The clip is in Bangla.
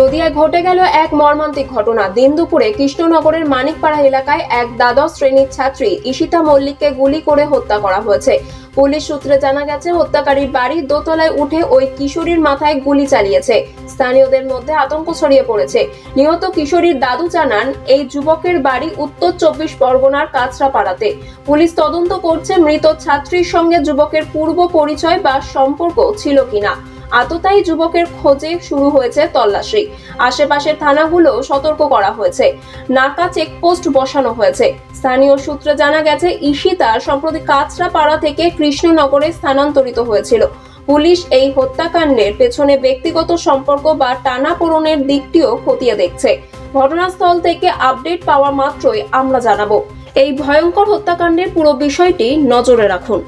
নদিয়ায় ঘটে গেল এক মর্মান্তিক ঘটনা। দিন দুপুরে কৃষ্ণনগরের মানিকপাড়া এলাকায় এক দ্বাদশ শ্রেণির ছাত্রী ঈশিতা মল্লিককে গুলি করে হত্যা করা হয়েছে। পুলিশ সূত্রে জানা গেছে, হত্যাকারীর বাড়ির দোতলায় উঠে ওই কিশোরীর মাথায় গুলি চালিয়েছে। স্থানীয়দের মধ্যে আতঙ্ক ছড়িয়ে পড়েছে। নিহত কিশোরীর দাদু জানান, এই যুবকের বাড়ি উত্তর চব্বিশ পরগনার কাঁচরাপাড়াতে। পুলিশ তদন্ত করছে, মৃত ছাত্রীর সঙ্গে যুবকের পূর্ব পরিচয় বা সম্পর্ক ছিল কিনা। আততায়ী যুবকের খোঁজে শুরু হয়েছে তল্লাশি। আশেপাশের থানাগুলো সতর্ক করা হয়েছে। নাকা চেকপোস্ট বসানো হয়েছে। স্থানীয় সূত্রে জানা গেছে, ঈশিতা সম্প্রতি কাঁচরাপাড়া থেকে কৃষ্ণনগরে স্থানান্তরিত হয়েছিল। পুলিশ এই হত্যাকাণ্ডের পেছনে ব্যক্তিগত সম্পর্ক বা টানাপোড়নের দিকটিও খতিয়ে দেখছে। ঘটনাস্থল থেকে আপডেট পাওয়া মাত্রই আমরা জানাব। এই ভয়ঙ্কর হত্যাকাণ্ডের পুরো বিষয়টি নজরে রাখুন।